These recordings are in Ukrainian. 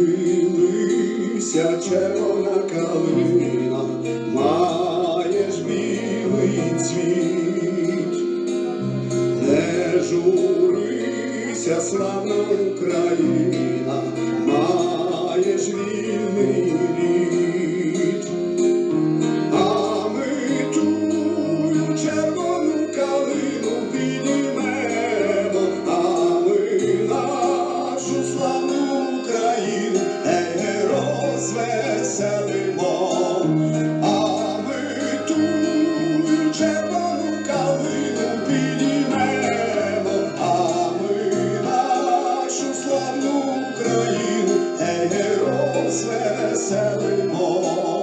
Дивися, червона калина, маєш білий цвіт, не журися, славна Україна. Christmas every more.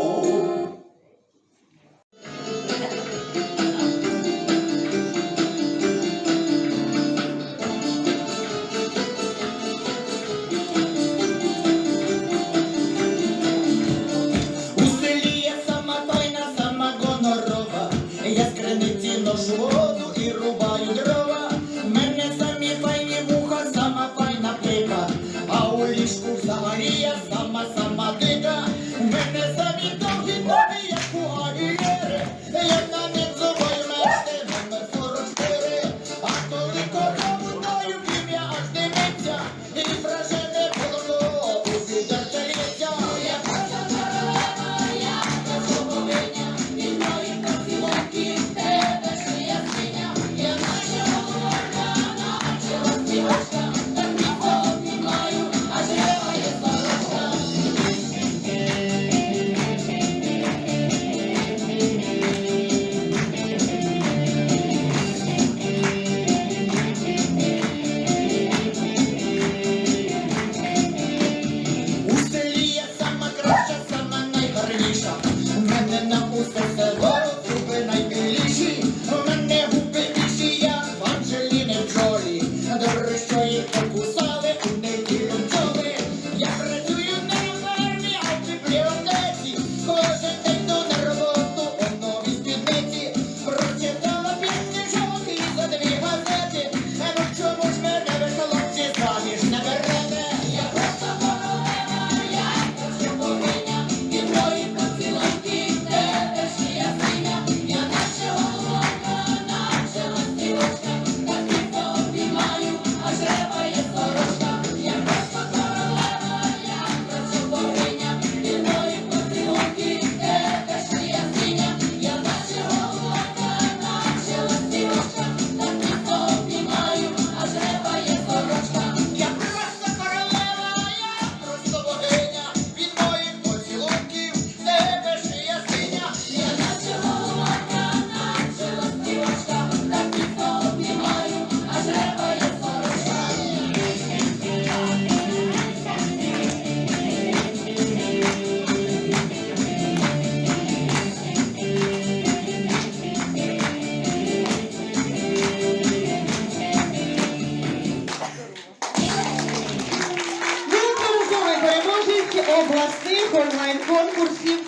обласних онлайн-конкурсів.